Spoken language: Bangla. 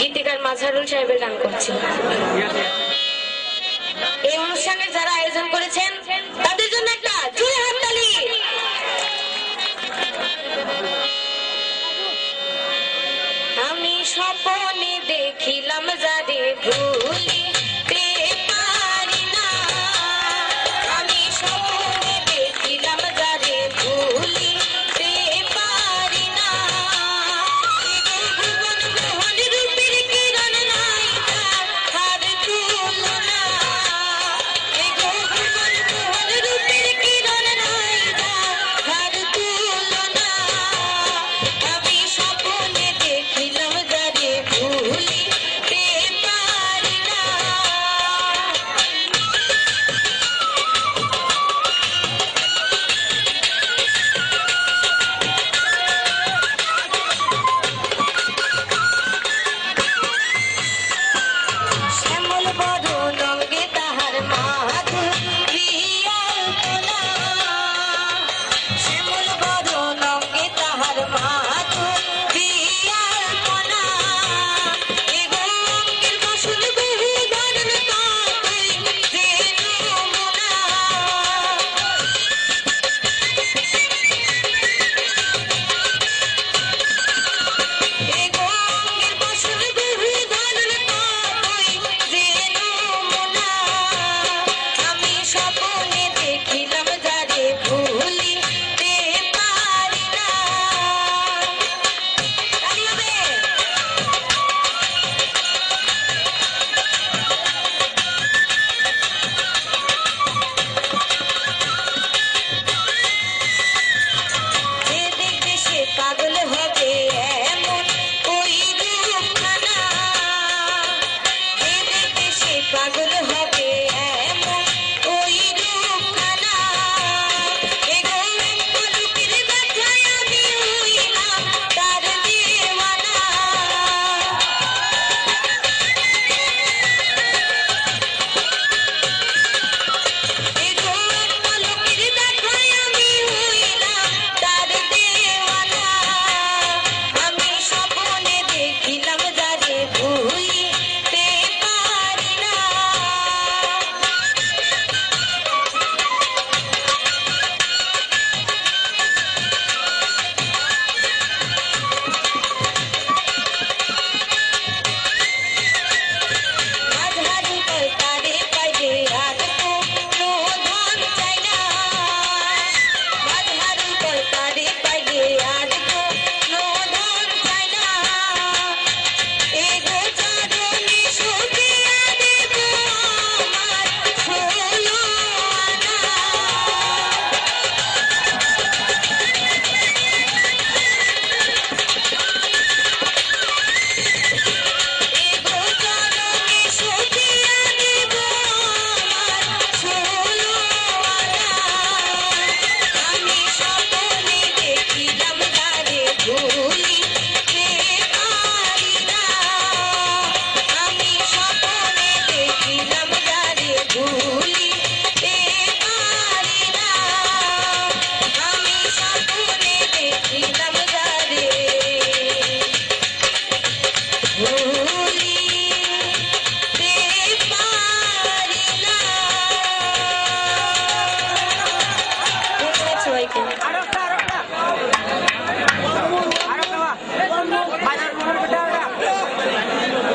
গীতিকার মাঝারুল সাহেবের গান করছি। এই অনুষ্ঠানে যারা আয়োজন করেছেন, তাদের জন্য একটা জুড়ে হাততালি। আমি স্বপনে দেখিলাম যারে ভূত Ahora, claro.